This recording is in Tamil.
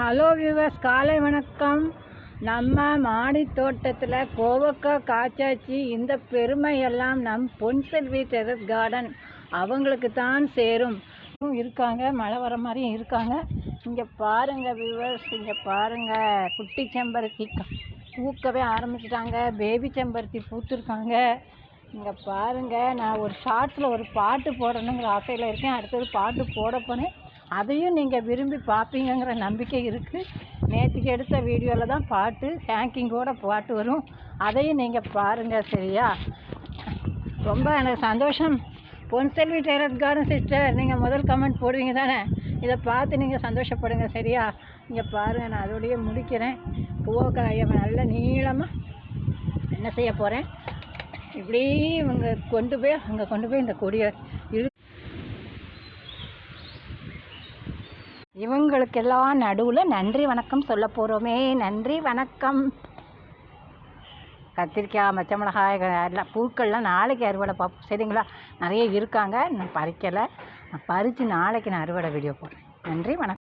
ஹலோ வியூவர்ஸ் காலை வணக்கம். நம்ம மாடி தோட்டத்தில் கோவக்காய் காய்ச்சாச்சு. இந்த பெருமையெல்லாம் நம் பொன்செல்வி டெரஸ் கார்டன் அவங்களுக்கு தான் சேரும். இருக்காங்க மழை வர மாதிரியும் இருக்காங்க. இங்கே பாருங்கள் வியூவர்ஸ் இங்கே பாருங்கள் குட்டி செம்பருத்தி பூக்கவே ஆரம்பிச்சிட்டாங்க. பேபி செம்பருத்தி பூத்துருக்காங்க. இங்கே பாருங்கள் நான் ஒரு ஷார்ட்ஸில் ஒரு பாட்டு போடணுங்கிற ஆசையில் இருக்கேன். அடுத்தது பாட்டு போட போனேன் அதையும் நீங்கள் விரும்பி பார்ப்பீங்கங்கிற நம்பிக்கை இருக்குது நேற்றுக்கு எடுத்த வீடியோவில் தான் பாட்டு ஹேங்கிங்கோட பாட்டு வரும். அதையும் நீங்கள் பாருங்கள் சரியா? ரொம்ப எனக்கு சந்தோஷம். பொன்செல்வி டெரஸ் கார்டன் சிஸ்டர் நீங்கள் முதல் கமெண்ட் போடுவீங்க தானே? இதை பார்த்து நீங்கள் சந்தோஷப்படுங்க சரியா? இங்கே பாருங்கள் நான் அதோடையே முடிக்கிறேன். பூவக்காயை நல்ல நீளமாக என்ன செய்ய போகிறேன் இப்படி இவங்க கொண்டு போய் அங்கே கொண்டு போய் இந்த கொடியை இழு இவங்களுக்கெல்லாம் நடுவில் நன்றி வணக்கம் சொல்ல போகிறோமே நன்றி வணக்கம். கத்திரிக்காய் மச்ச மிளகாய் எல்லாம் பூக்கள்லாம் நாளைக்கு அறுவடை பார்ப்போம் சரிங்களா? நிறைய இருக்காங்க. நான் பறிக்கலை. நான் பறித்து நாளைக்கு நான் அறுவடை வீடியோ போடுறேன். நன்றி வணக்கம்.